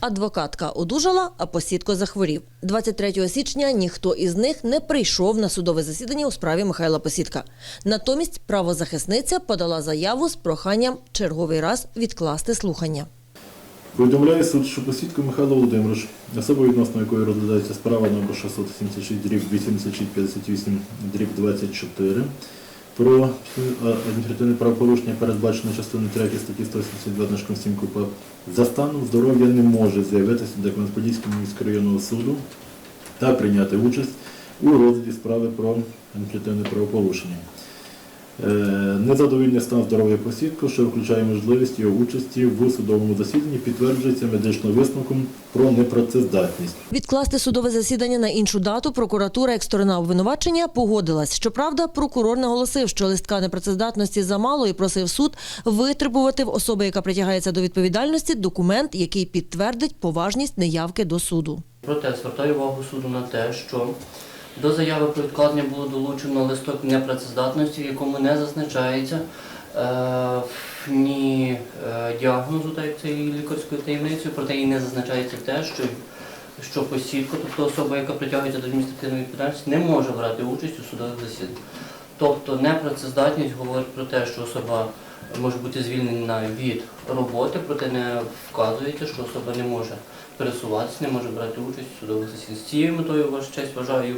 Адвокатка одужала, а посідко захворів. 23 січня ніхто із них не прийшов на судове засідання у справі Михайла Посідка. Натомість правозахисниця подала заяву з проханням черговий раз відкласти слухання. Повідомляє суд, що посідко Михайло Володимирович, особа відносно якої розглядається справа номер 676 дріб 8658 дріб 24 про е, адміністративне правопорушення, передбачене частиною 3 статті 172 значком 7 КУПАП, за станом здоров'я не може з'явитися до Кам'янець-Подільського міськрайонного суду та прийняти участь у розгляді справи про адміністративне правопорушення. Е, Незадовільний стан здоров'я посідку, що включає можливість його участі в судовому засіданні, підтверджується медичним висновком про непрацездатність. Відкласти судове засідання на іншу дату прокуратура як сторона обвинувачення погодилась. Щоправда, прокурор наголосив, що листка непрацездатності замало і просив суд витребувати в особи, яка притягається до відповідальності, документ, який підтвердить поважність неявки до суду. Проте звертаю увагу суду на те, що до заяви про відкладення було долучено листок непрацездатності, в якому не зазначається е, ні е, діагнозу, та цієї лікарської таємниці, проте і не зазначається те, що, що посідка, тобто особа, яка притягується до адміністративної відповідальності, не може брати участь у судових засіданнях. Тобто непрацездатність говорить про те, що особа може бути звільнена від роботи, проте не вказується, що особа не може пересуватися, не може брати участь у судових засіданнях. З цією метою, ваша честь, вважаю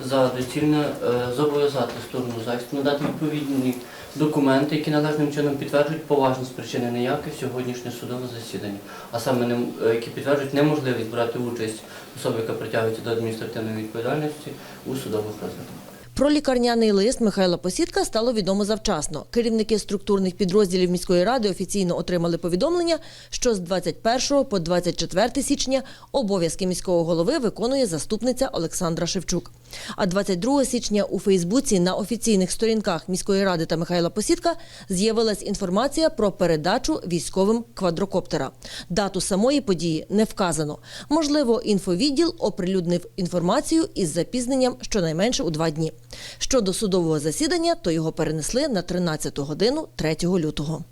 за доцільне е, зобов'язати сторону захисту надати відповідні документи, які належним чином підтверджують поважність причини неявки в сьогоднішнє судове засідання, а саме е, які підтверджують неможливість брати участь особи, яка притягується до адміністративної відповідальності у судових розглядах. Про лікарняний лист Михайла Посідка стало відомо завчасно. Керівники структурних підрозділів міської ради офіційно отримали повідомлення, що з 21 по 24 січня обов'язки міського голови виконує заступниця Олександра Шевчук. А 22 січня у Фейсбуці на офіційних сторінках міської ради та Михайла Посідка з'явилась інформація про передачу військовим квадрокоптера. Дату самої події не вказано. Можливо, інфовідділ оприлюднив інформацію із запізненням щонайменше у два дні. Щодо судового засідання, то його перенесли на 13 годину 3 лютого.